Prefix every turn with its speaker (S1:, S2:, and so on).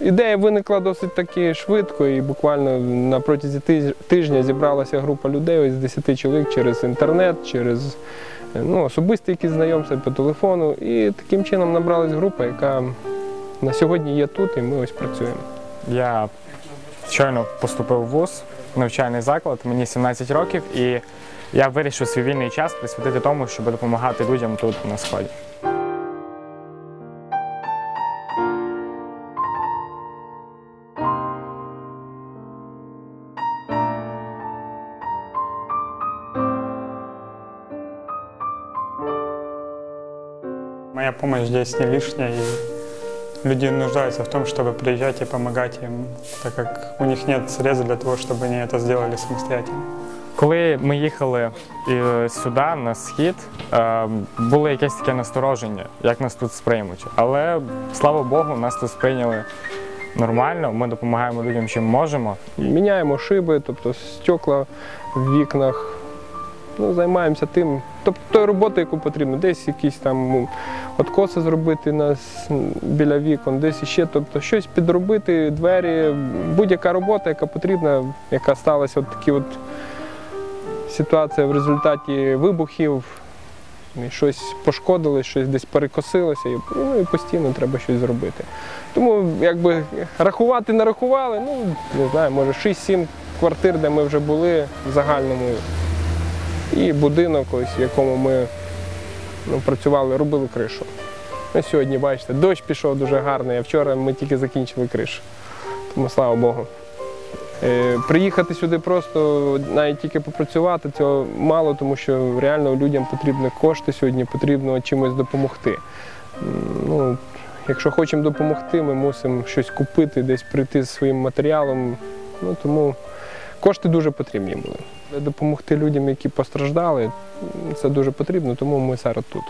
S1: Ідея виникла досить таки швидко, і буквально на протязі тижня зібралася група людей, ось з 10 чоловік через інтернет, через е, ну, особисті якісь знайомства по телефону. І таким чином набралась група, яка на сьогодні є тут, і ми ось працюємо.
S2: Я щойно поступив в ВУЗ, навчальний заклад, мені 17 років, і я вирішив свій вільний час присвятити тому, щоб допомагати людям тут на сході.
S3: Моя помощь здесь не лишняя, и люди нуждаются в том, чтобы приезжать и помогать им, так как у них нет средств для того, чтобы они это сделали самостоятельно.
S2: Коли ми їхали е, сюди, на схід, е, було якесь таке настороження, як нас тут сприймуть. Але слава Богу, нас тут сприйняли нормально. Ми допомагаємо людям, чим можемо.
S1: Міняємо шиби, тобто стекла в вікнах. Ну, займаємося тим, тобто тою роботою, яку потрібно. Десь якісь там ну, откоси зробити на, с- біля вікон, десь іще, тобто щось підробити, двері, будь-яка робота, яка потрібна, яка сталася, от такі от ситуація в результаті вибухів. І щось пошкодилось, щось десь перекосилося, і, ну, і постійно треба щось зробити. Тому якби рахувати не рахували, ну не знаю, може 6-7 квартир, де ми вже були в загальному. І будинок, ось, в якому ми ну, працювали, робили кришу. Ну, сьогодні, бачите, дощ пішов дуже гарний, а вчора ми тільки закінчили кришу. Тому слава Богу. Е, приїхати сюди просто навіть тільки попрацювати, цього мало, тому що реально людям потрібні кошти сьогодні, потрібно чимось допомогти. Ну, якщо хочемо допомогти, ми мусимо щось купити, десь прийти зі своїм матеріалом. Ну, тому кошти дуже потрібні були. Допомогти людям, які постраждали, це дуже потрібно, тому ми зараз тут.